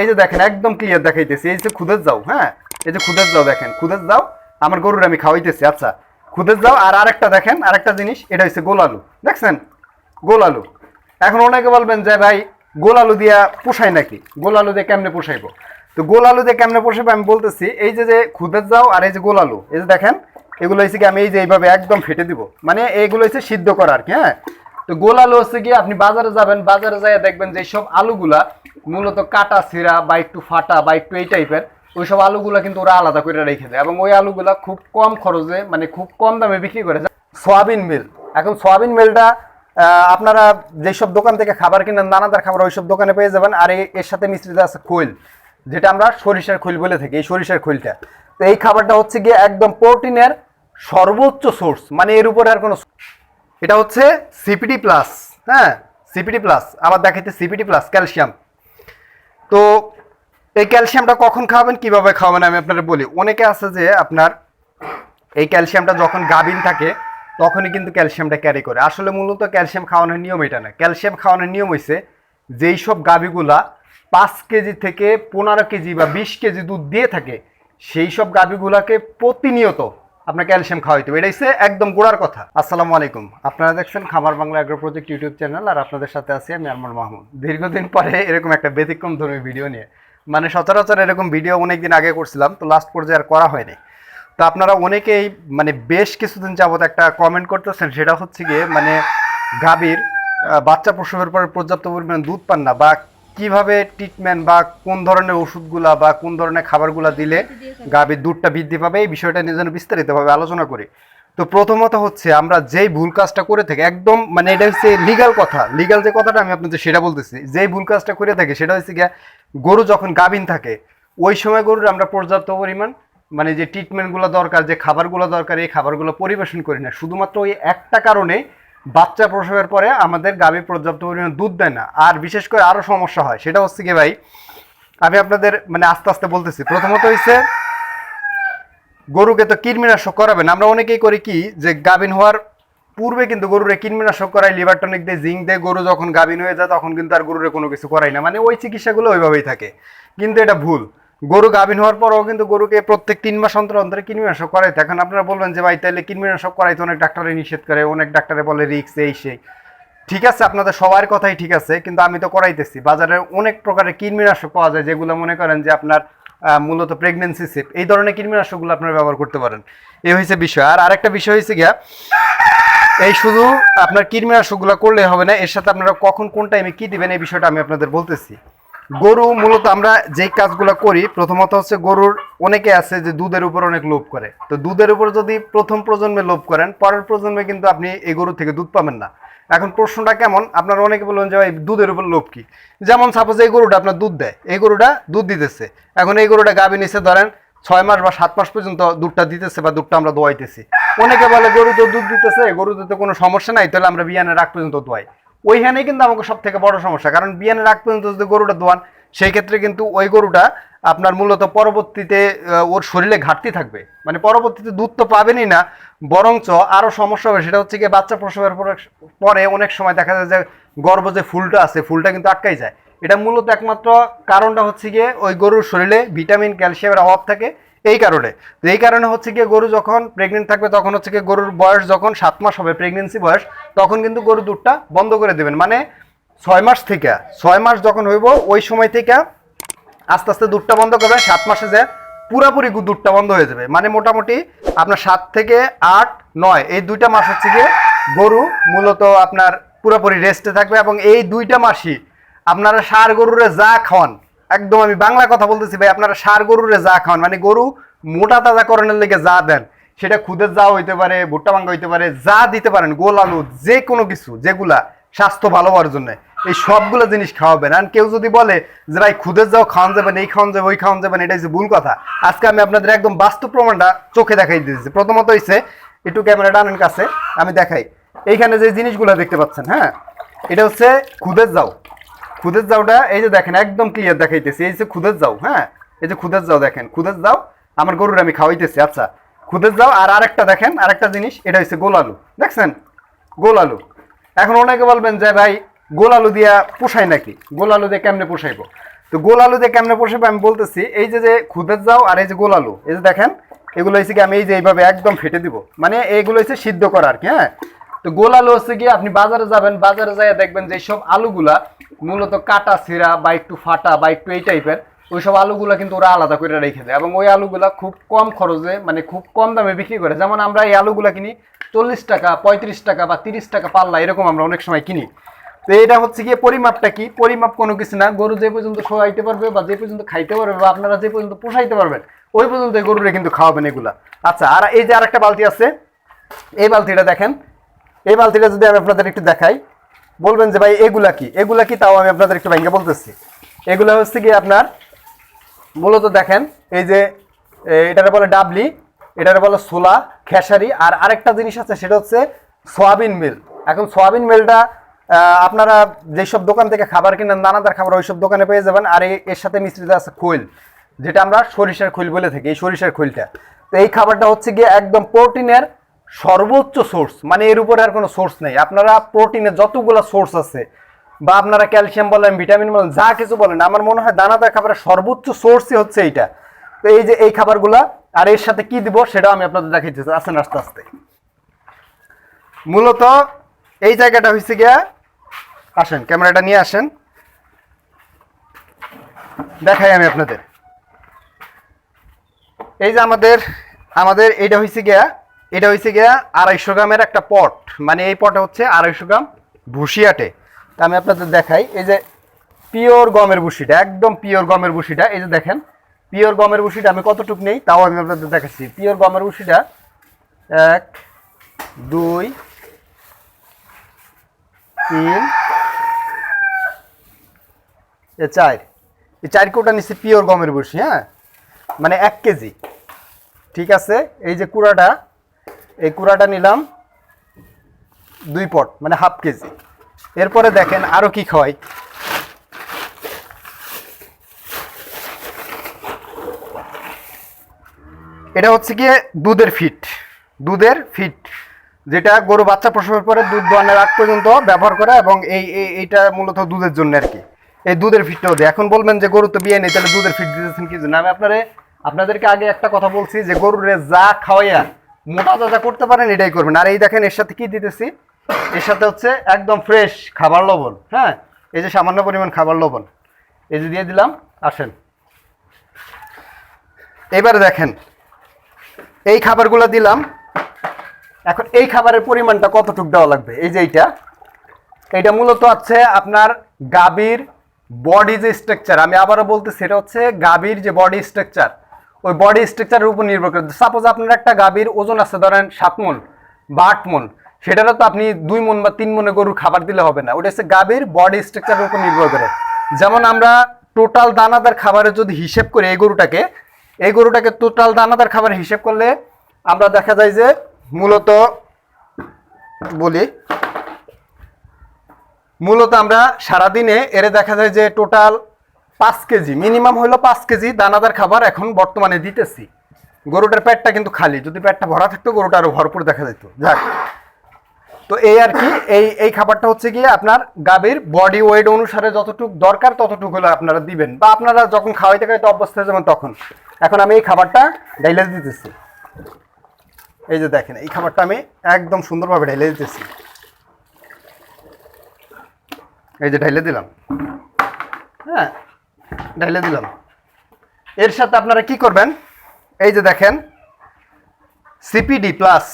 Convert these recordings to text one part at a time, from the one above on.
এই যে দেখেন, একদম ক্লিয়ার দেখাইতেছি। এই যে খুদের যাও হ্যাঁ? এই যে খুদের যাও দেখেন খুদের যাও, আমার গরুর আমি খাওয়াইতেছি আচ্ছা। খুদের যাও, আর আরেকটা দেখেন, আরেকটা জিনিস, এটা হচ্ছে গোল আলু। দেখছেন? গোল আলু। এখন অনেকে বলবেন যে, ভাই, গোল আলু দিয়া পোষায় নাকি? গোল আলু দিয়ে কেমনে পোষাইবো? তো গোল আলু দিয়ে কেমনে পোষাইবো আমি বলতেছি, এই যে যে খুদের যাও আর এই যে গোল আলু, এই যে দেখেন, এগুলো হচ্ছে কি আমি এই যে এইভাবে একদম ফেটে দিব। মানে এইগুলো হচ্ছে সিদ্ধ করা আর কি হ্যাঁ? তো গোল আলু হচ্ছে কি আপনি বাজারে যাবেন, বাজারে যাই দেখবেন যে সব আলুগুলা মূলত কাটা ছিঁড়া বা একটু ফাটা বা একটু এই টাইপের ওই সব আলুগুলা কিন্তু ওরা আলাদা করে রেখে দেয় এবং ওই আলুগুলা খুব কম খরচে মানে খুব কম দামে বিক্রি করে সয়াবিন মিল। এখন সয়াবিন মিলটা আপনারা যেসব দোকান থেকে খাবার কিনেন, দানাদার খাবার, ওইসব দোকানে পেয়ে যাবেন। আর এর সাথে মিশ্রিত আছে খৈল, যেটা আমরা সরিষার খৈল বলে থাকি, এই সরিষার খৈলটা। তো এই খাবারটা হচ্ছে গিয়ে একদম প্রোটিনের সর্বোচ্চ সোর্স মানে এর উপরে আর কোনো এটা হচ্ছে সিপিডি প্লাস হ্যাঁ? সিপিডি প্লাস আবার দেখাইতে সিপিডি প্লাস ক্যালসিয়াম তো এই ক্যালসিয়ামটা কখন খাওয়াবেন, কীভাবে খাওয়াবেন, আমি আপনারা বলি। অনেকে আছে যে আপনার এই ক্যালসিয়ামটা যখন গাভিন থাকে, তখনই কিন্তু ক্যালসিয়ামটা ক্যারি করে। আসলে মূলত ক্যালসিয়াম খাওয়ানোর নিয়ম এটা না ক্যালসিয়াম খাওয়ানোর নিয়ম হয়েছে যেই সব গাভিগুলা পাঁচ কেজি থেকে পনেরো কেজি বা বিশ কেজি দুধ দিয়ে থাকে, সেই সব গাভিগুলাকে প্রতিনিয়ত আপনার ক্যালসিয়াম খাওয়াইতে হবে। এটাই একদম গোড়ার কথা। আসসালামু আলাইকুম। আপনারা দেখছেন Khamar Bangla agro project YouTube channel আর আপনাদের সাথে আছি আমি আরমান মাহমুদ। দীর্ঘদিন পরে এরকম একটা ব্যতিক্রম ধর্মী ভিডিও নিয়ে। মানে সচরাচর এরকম ভিডিও অনেকদিন আগে করছিলাম, তো লাস্ট পর্যায়ে আর করা হয়নি। তো আপনারা অনেকেই মানে বেশ কিছুদিন যাবত একটা কমেন্ট করতেছেন, সেটা হচ্ছে গিয়ে মানে গাভীর বাচ্চা প্রসবের পরে পর্যাপ্ত পরিমাণ দুধ পান না, বা কীভাবে ট্রিটমেন্ট বা কোন ধরনের ওষুধগুলা বা কোন ধরনের খাবারগুলা দিলে গাভীর দুধটা বৃদ্ধি পাবে, এই বিষয়টা নিয়ে যেন বিস্তারিতভাবে আলোচনা করি। তো প্রথমত হচ্ছে আমরা যেই ভুল কাজটা করে থাকি, একদম মানে এটা হচ্ছে লিগাল কথা লিগাল যে কথাটা আমি আপনাদের সেটা বলতেছি, যেই ভুল কাজটা করে থাকি সেটা হচ্ছে গিয়ে গরু যখন গাভিন থাকে, ওই সময় গরুর আমরা পর্যাপ্ত পরিমাণ মানে যে ট্রিটমেন্টগুলো দরকার, যে খাবারগুলো দরকার, এই খাবারগুলো পরিবেশন করি না। শুধুমাত্র ওই একটা কারণে বাচ্চা প্রসবের পরে আমাদের গাভী পর্যাপ্ত পরিমাণে দুধ দেয় না। আর বিশেষ করে আরও সমস্যা হয়, সেটা হচ্ছে কি ভাই, আমি আপনাদের মানে আস্তে আস্তে বলতেছি। প্রথমত হচ্ছে গরুকে তো কৃমিনাশক করাবেন। আমরা অনেকেই করি কি যে গাভিন হওয়ার পূর্বে কিন্তু গরুরে কৃমিনাশক করাই লিভার টনিক দিয়ে, জিঙ্ক দিয়ে গরু যখন গাভিন হয়ে যায়, তখন কিন্তু আর গরুরে কোনো কিছু করাই না। মানে ওই চিকিৎসাগুলো ওইভাবেই থাকে। কিন্তু এটা ভুল। গরু গাভিন হওয়ার পরও কিন্তু গরুকে প্রত্যেক তিন মাস অন্তর অন্তরে কৃমিনাশক করাইতে। এখন আপনারা বলবেন যে, ভাই তাহলে কৃমিনাশক করাইতে অনেক ডাক্তারে নিষেধ করে, অনেক ডাক্তারে বলে রিক্স এই সেই। ঠিক আছে, আপনাদের সবার কথাই ঠিক আছে, কিন্তু আমি তো করাইতেছি। বাজারে অনেক প্রকারের কৃমিনাশক পাওয়া যায়, যেগুলো মনে করেন যে আপনার মূলত প্রেগনেন্সি সেপ এই ধরনের কৃমিনাশকগুলো আপনারা ব্যবহার করতে পারেন। এই হয়েছে বিষয়। আর আরেকটা বিষয় হয়েছে গিয়া, এই শুধু আপনার কীটনাশকগুলো করলে হবে না, এর সাথে আপনারা কখন কোন টাইমে কী দিবেন, এই বিষয়টা আমি আপনাদের বলতেছি। গরু মূলত আমরা যেই কাজগুলো করি, প্রথমত হচ্ছে গরুর অনেকে আছে যে দুধের উপর অনেক লোভ করে। তো দুধের উপর যদি প্রথম প্রজন্মে লোভ করেন, পরের প্রজন্মে কিন্তু আপনি এই গরু থেকে দুধ পাবেন না। এখন প্রশ্নটা কেমন? আপনারা অনেকে বলবেন যে, ভাই, দুধের উপর লোভ কি? যেমন সাপোজ এই গরুটা আপনার দুধ দেয়, এই গরুটা দুধ দিতেছে। এখন এই গরুটা গাভী নিচে ধরেন ছয় মাস বা সাত মাস পর্যন্ত দুধটা দিতেছে বা দুধটা আমরা দোয়াইতেছি। অনেকে বলে, গরু তো দুধ দিতেছে, গরুতে তো কোনো সমস্যা নাই, তাহলে আমরা বিয়ানের রাগ পর্যন্ত দোয়াই। ওইখানেই কিন্তু আমাকে সব থেকে বড় সমস্যা। কারণ বিয়ানের রাগ পর্যন্ত যদি গরুটা দোয়ান, সেই ক্ষেত্রে কিন্তু ওই গরুটা আপনার মূলত পরবর্তীতে ওর শরীরে ঘাটতি থাকবে। মানে পরবর্তীতে দুধ তো পাবেনই না, বরঞ্চ আরও সমস্যা হবে, সেটা হচ্ছে গিয়ে বাচ্চা প্রসবের পরে পরে অনেক সময় দেখা যায় যে গর্ভ যে ফুলটা আছে, ফুলটা কিন্তু আটকাই যায়। এটা মূলত একমাত্র কারণটা হচ্ছে গিয়ে ওই গরুর শরীরে ভিটামিন, ক্যালসিয়ামের অভাব থাকে। এই কারণে। এই কারণে হচ্ছে গিয়ে গরু যখন প্রেগনেন্ট থাকবে, তখন হচ্ছে গিয়ে গরুর বয়স যখন সাত মাস হবে প্রেগনেন্সি বয়স, তখন কিন্তু গরু দুধটা বন্ধ করে দেবেন। মানে ছয় মাস থেকে, ছয় মাস যখন হইব, ওই সময় থেকে আস্তে আস্তে দুধটা বন্ধ করবেন। সাত মাসে যে পুরাপুরি দুধটা বন্ধ হয়ে যাবে। মানে মোটামুটি আপনার সাত থেকে আট, নয়, এই দুইটা মাস হচ্ছে গিয়ে গরু মূলত আপনার পুরোপুরি রেস্টে থাকবে এবং এই দুইটা মাসই আপনারা সার গরুরে যা খাওয়ান একদম আমি বাংলা কথা বলতেছি ভাই, আপনারা সার গরুরে যা খাওয়ান মানে গরু মোটা তাজা করণের লেগে যা দেন, সেটা খুদের যা হইতে পারে, ভুট্টা ভাঙ্গা হইতে পারে, যা দিতে পারেন, গোল আলু, যে কোনো কিছু, যেগুলা স্বাস্থ্য ভালো হওয়ার জন্য, এই সবগুলো জিনিস খাওয়াবেন। আর কেউ যদি বলে যে ভাই খুদের যাও, খাওয়ান যাবেন, এই খাওয়ান যাবে, ওই খাওয়ান যাবেন এটা হচ্ছে ভুল কথা। আজকে আমি আপনাদের একদম বাস্তব প্রমাণটা চোখে দেখাই দিয়েছি প্রথমত হচ্ছে একটু ক্যামেরাটা আনেন কাছে, আমি দেখাই। এইখানে যে জিনিসগুলো দেখতে পাচ্ছেন হ্যাঁ এটা হচ্ছে খুদের যাও। খুদের যাওটা এই যে দেখেন, একদম ক্লিয়ার দেখাইতেছি। এই যে খুদের যাও হ্যাঁ? এই যে খুদের যাও দেখেন, খুদের যাও আমার গরুর আমি খাওয়াইতেছি আচ্ছা। খুদের যাও আর আরেকটা দেখেন, আরেকটা জিনিস, এটা হচ্ছে গোল আলু। দেখছেন? গোল আলু। এখন অনেকে বলবেন যে, ভাই, গোল আলু দিয়া পোষায় নাকি? গোল আলু দিয়ে কেমনে পোষাইবো? তো গোল আলু দিয়ে কেমনে পোষাবে আমি বলতেছি, এই যে যে খুদের যাও আর এই যে গোল আলু, এই যে দেখেন, এগুলো হচ্ছে কি আমি এই যে এইভাবে একদম ফেটে দিব। মানে এইগুলো হচ্ছে সিদ্ধ করা আর কি হ্যাঁ? তো গোল আলু হচ্ছে কি আপনি বাজারে যাবেন, বাজারে যাই দেখবেন যে সব আলুগুলা মূলত কাটা ছিঁড়া বা একটু ফাটা বা একটু এই টাইপের, ওইসব আলুগুলা কিন্তু ওরা আলাদা করে রেখে দেয় এবং ওই আলুগুলা খুব কম খরচে মানে খুব কম দামে বিক্রি করে। যেমন আমরা এই আলুগুলা কিনি চল্লিশ টাকা, পঁয়ত্রিশ টাকা বা তিরিশ টাকা পাল্লা, এরকম আমরা অনেক সময় কিনি। তো এটা হচ্ছে গিয়ে পরিমাপটা কি? পরিমাপ কোনো কিছু না। গরু যে পর্যন্ত খোয়াইতে পারবে বা যে পর্যন্ত খাইতে পারবে বা আপনারা যে পর্যন্ত পোষাইতে পারবেন, ওই পর্যন্ত এই গরুরে কিন্তু খাওয়াবেন এগুলা। আচ্ছা আর এই যে আরেকটা বালতি আছে, এই বালতিটা দেখেন, এই বালতিটা যদি আমি আপনাদের একটু দেখাই বলবেন যে, ভাই, এগুলা কি? এগুলা কি তাও আমি আপনাদের একটু ভেঙে বলতেছি। এগুলা হচ্ছে কি আপনার, মূলত দেখেন, এই যে এটারে বলে ডাবলি, এটারে বলে সোলা খেসারি, আর আরেকটা জিনিস আছে, সেটা হচ্ছে সয়াবিন মিল। এখন সোয়াবিন মিলটা আপনারা যেসব দোকান থেকে খাবার কিনেন দানাদার খাবার, ওইসব দোকানে পেয়ে যাবেন, আর এর সাথে মিশ্রিত আছে খৈল, যেটা আমরা সরিষার খৈল বলে থাকি, এই সরিষার খৈলটা। তো এই খাবারটা হচ্ছে গিয়ে একদম প্রোটিনের সর্বোচ্চ সোর্স মানে এর উপরে আর কোনো সোর্স নেই। আপনারা প্রোটিনের যতগুলো সোর্স আছে, বা আপনারা ক্যালসিয়াম বলেন ভিটামিন বলেন, যা কিছু বলেন, আমার মনে হয় দানাদার খাবারের সর্বোচ্চ সোর্সই হচ্ছে এইটা। তো এই যে এই খাবারগুলা, আর এর সাথে কি দিব সেটাও আমি আপনাদের দেখাইতে আসেন আস্তে আস্তে। মূলত এই জায়গাটা হয়েছে গিয়া, আসেন, ক্যামেরাটা নিয়ে আসেন। দেখাই আমি আপনাদের। এই যে আমাদের আমাদের এটা হয়েছে গিয়া এটা হয়েছে গিয়া আড়াইশো গ্রামের একটা পট। মানে এই পটে হচ্ছে আড়াইশো গ্রাম ভুসি আটে তা আমি আপনাদের দেখাই, এই যে পিওর গমের ভুসিটা একদম পিওর গমের ভুসিটা এই যে দেখেন, পিওর গমের ভুসিটা আমি কতটুক নেই, তাও আমি আপনাদের দেখাচ্ছি। পিওর গমের ভুসিটা এক, দুই, তিন, এ চার। এই চার কোটা নিচ্ছে পিওর গমের ভুসি হ্যাঁ? মানে এক কেজি। ঠিক আছে? এই যে কুড়াটা এই কুড়াটা নিলাম দুই পট মানে হাফ কেজি। এরপরে দেখেন আরও কি খাওয়াই। এটা হচ্ছে গিয়ে দুধের ফিট দুধের ফিট, যেটা গরু বাচ্চা প্রসবের পরে দুধ দোয়ানোর আগ পর্যন্ত ব্যবহার করা এবং এই, এই- এইটা মূলত দুধের জন্য আর কি। এই দুধের ফিটটাও দেয়। এখন বলবেন যে গরু তো বিয়ে নেই, তাহলে দুধের ফিট দিতেছেন কি জন্য? আমি আপনারে, আপনাদেরকে আগে একটা কথা বলছি যে গরুরে যা খাওয়াইয়া মোটা তাজা করতে পারেন, এটাই করবেন। আর এই দেখেন, এর সাথে কি দিতেছি? এর সাথে হচ্ছে একদম ফ্রেশ খাবার লবণ হ্যাঁ? এই যে সামান্য পরিমাণ খাবার লবণ। এই যে দিয়ে দিলাম, আসেন। এবারে দেখেন, এই খাবারগুলো দিলাম। এখন এই খাবারের পরিমাণটা কতটুকু দেওয়া লাগবে? এই যে এইটা। এটা মূলত হচ্ছে আপনার গাভীর বডি যে স্ট্রাকচার আমি আবারও বলতে সেটা হচ্ছে গাভীর যে বডি স্ট্রাকচার ওই বডি স্ট্রাকচারের উপর নির্ভর করে। সাপোজ আপনার একটা গাভীর ওজন আছে ধরেন সাত মন বা আট মন, সেটারও তো আপনি দুই মন বা তিন মনে গরুর খাবার দিলে হবে না। ওটা হচ্ছে গাভীর বডি স্ট্রাকচারের উপর নির্ভর করে। যেমন আমরা টোটাল দানাদার খাবারের যদি হিসেব করি এই গরুটাকে এই গরুটাকে টোটাল দানাদার খাবার হিসেব করলে আমরা দেখা যায় যে মূলত বলি, মূলত আমরা সারাদিনে এরে দেখা যায় যে টোটাল পাঁচ কেজি মিনিমাম হলো পাঁচ কেজি দানাদার খাবার এখন বর্তমানে দিতেছি। গরুটার পেটটা কিন্তু খালি, যদি পেটটা ভরা থাকতো গরুটা আরও ভরপুর দেখা যেত যাক। তো এই আর কি, এই এই খাবারটা হচ্ছে গিয়ে আপনার গাভীর বডি ওয়েট অনুসারে যতটুকু দরকার ততটুকু হলে আপনারা দিবেন। বা আপনারা যখন খাওয়াইতে খাওয়াইতে অভ্যস্ত হয়ে যাবেন তখন। এখন আমি এই খাবারটা ডাইলে দিতেছি। এই যে দেখেন, এই খাবারটা আমি একদম সুন্দরভাবে ঢেলে দিতেছি। এই যে ঢাইলে দিলাম। হ্যাঁ ঢাইলে দিলাম। এর সাথে আপনারা কি করবেন? এই যে দেখেন সিপিডি প্লাস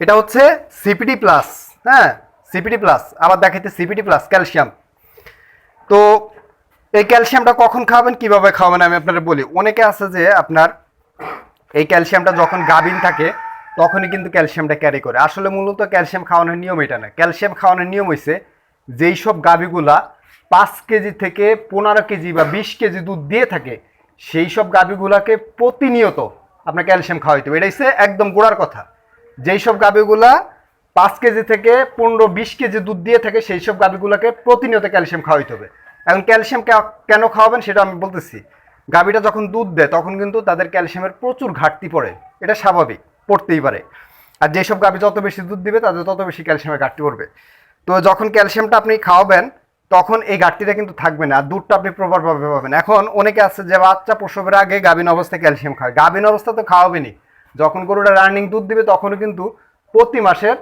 এটা হচ্ছে সিপিডি প্লাস হ্যাঁ? সিপিডি প্লাস আবার দেখাইতে সিপিডি প্লাস ক্যালসিয়াম তো এই ক্যালসিয়ামটা কখন খাওয়াবেন, কীভাবে খাওয়াবেন, আমি আপনাদের বলি। অনেকে আছে যে আপনার এই ক্যালসিয়ামটা যখন গাভিন থাকে, তখনই কিন্তু ক্যালসিয়ামটা ক্যারি করে। আসলে মূলত ক্যালসিয়াম খাওয়ানোর নিয়ম এটা না। ক্যালসিয়াম খাওয়ানোর নিয়ম হয়েছে যেই সব গাভিগুলা পাঁচ কেজি থেকে পনেরো কেজি বা বিশ কেজি দুধ দিয়ে থাকে, সেই সব গাভিগুলাকে প্রতিনিয়ত আপনার ক্যালসিয়াম খাওয়াইতে হবে। এটাই একদম গোড়ার কথা। যেই সব গাভীগুলা পাঁচ কেজি থেকে পনেরো, বিশ কেজি দুধ দিয়ে থাকে, সেই সব গাভিগুলোকে প্রতিনিয়ত ক্যালসিয়াম খাওয়াইতে হবে। এখন ক্যালসিয়াম কেন খাওয়াবেন সেটা আমি বলতেছি। গাভীটা যখন দুধ দেয়, তখন কিন্তু তাদের ক্যালসিয়ামের প্রচুর ঘাটতি পড়ে। এটা স্বাভাবিক, পড়তেই পারে। আর যেসব গাভী যত বেশি দুধ দিবে, তাদের তত বেশি ক্যালসিয়ামের ঘাটতি পড়বে। তো যখন ক্যালসিয়ামটা আপনি খাওয়াবেন তখন এই ঘাটতিটা কিন্তু থাকবে না দুধটা আপনি প্রপারভাবে পাবেন। এখন অনেকে আছে যে বাচ্চা প্রসবের আগে গাভিন অবস্থায় ক্যালসিয়াম খায়। গাভিন অবস্থা তো খাওয়াবেনি যখন গরুটা রানিং দুধ দিবে, তখনও কিন্তু প্রতি মাসের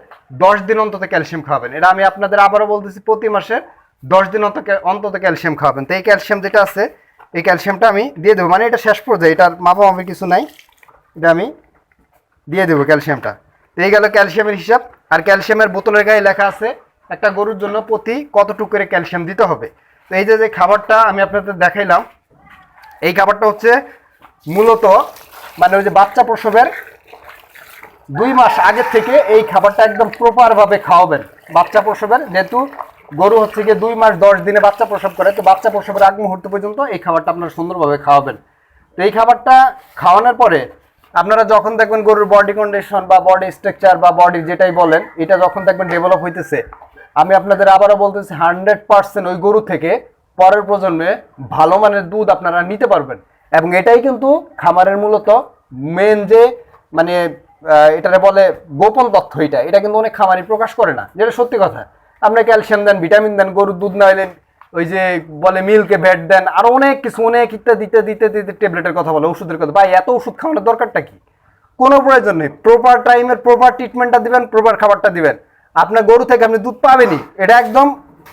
দশ দিন অন্তত ক্যালসিয়াম খাওয়াবেন। এটা আমি আপনাদের আবারও বলতেছি, প্রতি মাসের দশ দিন অন্তত অন্তত ক্যালসিয়াম খাওয়াবেন। তো এই ক্যালসিয়াম যেটা আছে, এই ক্যালসিয়ামটা আমি দিয়ে দেবো। মানে এটা শেষ পর্যায়ে, এটার মাপামাপি কিছু নাই। এটা আমি দিয়ে দেবো ক্যালসিয়ামটা। তো এই গেল ক্যালসিয়ামের হিসাব। আর ক্যালসিয়ামের বোতলের গায়ে লেখা আছে একটা গরুর জন্য প্রতি কতটুকু করে ক্যালসিয়াম দিতে হবে? তো এই যে যে খাবারটা আমি আপনাদের দেখাইলাম, এই খাবারটা হচ্ছে মূলত মানে ওই যে বাচ্চা প্রসবের দুই মাস আগের থেকে এই খাবারটা একদম প্রপারভাবে খাওয়াবেন। বাচ্চা প্রসবের, যেহেতু গরু হচ্ছে গিয়ে দুই মাস দশ দিনে বাচ্চা প্রসব করে, তো বাচ্চা প্রসবের আগ মুহূর্ত পর্যন্ত এই খাবারটা আপনারা সুন্দরভাবে খাওয়াবেন। তো এই খাবারটা খাওয়ানোর পরে আপনারা যখন দেখবেন গরুর বডি কন্ডিশন বা বডি স্ট্রাকচার বা বডি যেটাই বলেন, এটা যখন দেখবেন ডেভেলপ হইতেছে আমি আপনাদের আবারও বলতেছি হান্ড্রেড পার্সেন্ট ওই গরু থেকে পরের প্রজন্মে ভালো মানের দুধ আপনারা নিতে পারবেন। এবং এটাই কিন্তু খামারের মূলত মেন যে মানে এটারে বলে গোপন তথ্য এটা। এটা কিন্তু অনেক খামারি প্রকাশ করে না। যেটা সত্যি কথা। আপনি ক্যালসিয়াম দেন, ভিটামিন দেন, গরুর দুধ না হলে ওই যে বলে মিল্কে ভ্যাট দেন, আরও অনেক কিছু, অনেক ইত্যাদি দিতে দিতে ট্যাবলেটের কথা বলে, ওষুধের কথা। ভাই, এত ওষুধ খাওয়ানোর দরকারটা কি? কোনো প্রয়োজন নেই। প্রপার টাইমের প্রপার ট্রিটমেন্টটা দিবেন প্রপার খাবারটা দিবেন। আপনার গরু থেকে আপনি দুধ পাবেনই। এটা একদম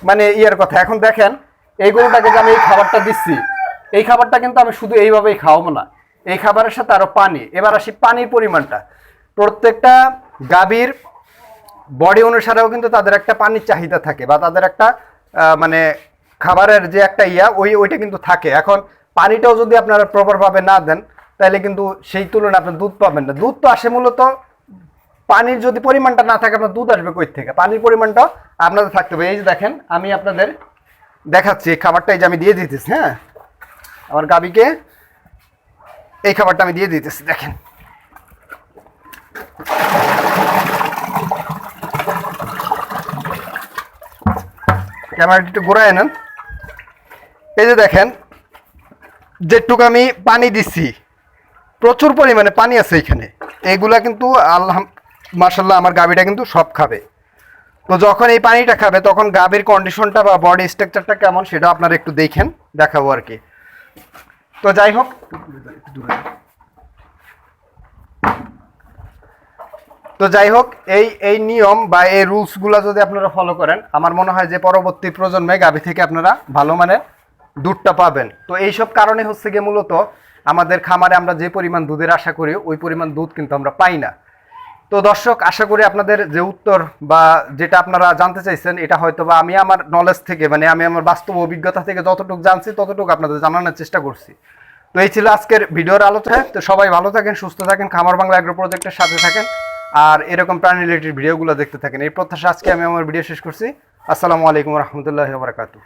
মানে ইয়ের কথা। এখন দেখেন, এই গরুটাকে যে আমি এই খাবারটা দিচ্ছি, এই খাবারটা কিন্তু আমি শুধু এইভাবেই খাওয়াবো না। এই খাবারের সাথে আরও পানি। এবার আসি পানির পরিমাণটা। প্রত্যেকটা গাভীর বডি অনুসারেও কিন্তু তাদের একটা পানির চাহিদা থাকে বা তাদের একটা মানে খাবারের যে একটা ইয়া, ওই, ওইটা কিন্তু থাকে। এখন পানিটাও যদি আপনারা প্রপারভাবে না দেন, তাহলে কিন্তু সেই তুলনায় আপনার দুধ পাবেন না। দুধ তো আসে মূলত পানির যদি পরিমাণটা না থাকে, আপনার দুধ আসবে কই থেকে? পানির পরিমাণটা আপনাদের থাকতে হবে। এই যে দেখেন, আমি আপনাদের দেখাচ্ছি এই খাবারটা, এই যে আমি দিয়ে দিতেছি হ্যাঁ? আমার গাবিকে এই খাবারটা আমি দিয়ে দিতেছি, দেখেন। ক্যামেরাটি একটু ঘুরায় নেন। এই যে দেখেন, যেটুকু আমি পানি দিচ্ছি প্রচুর পরিমাণে পানি আছে এখানে। এগুলা কিন্তু আল্লাহ মার্শাল্লাহ আমার গাভীটা কিন্তু সব খাবে। তো যখন এই পানিটা খাবে, তখন গাভীর কন্ডিশনটা বা বডি স্ট্রাকচারটা কেমন সেটা আপনারা একটু দেখেন, দেখাবো আর কি। তো যাই হোক। তো যাই হোক, এই এই নিয়ম বা এই রুলসগুলো যদি আপনারা ফলো করেন, আমার মনে হয় যে পরবর্তী প্রজন্মে গাভী থেকে আপনারা ভালো মানের দুধটা পাবেন। তো এইসব কারণে হচ্ছে গিয়ে মূলত আমাদের খামারে আমরা যে পরিমাণ দুধের আশা করি, ওই পরিমাণ দুধ কিন্তু আমরা পাই না। তো দর্শক, আশা করি আপনাদের যে উত্তর বা যেটা আপনারা জানতে চাইছেন, এটা হয়তো বা আমি আমার নলেজ থেকে মানে আমি আমার বাস্তব অভিজ্ঞতা থেকে যতটুকু জানছি, ততটুকু আপনাদের জানানোর চেষ্টা করছি। তো এই ছিল আজকের ভিডিওর আলোচনা। তো সবাই ভালো থাকেন, সুস্থ থাকেন, খামার বাংলা এগ্রো প্রজেক্টের সাথে থাকেন। আর এরকম প্রাণী রিলেটেড ভিডিওগুলো দেখতে থাকেন। এই প্রত্যাশা আজকে আমি আমার ভিডিও শেষ করছি। আসসালামু আলাইকুম রহমতুল্লাহ বারকাতু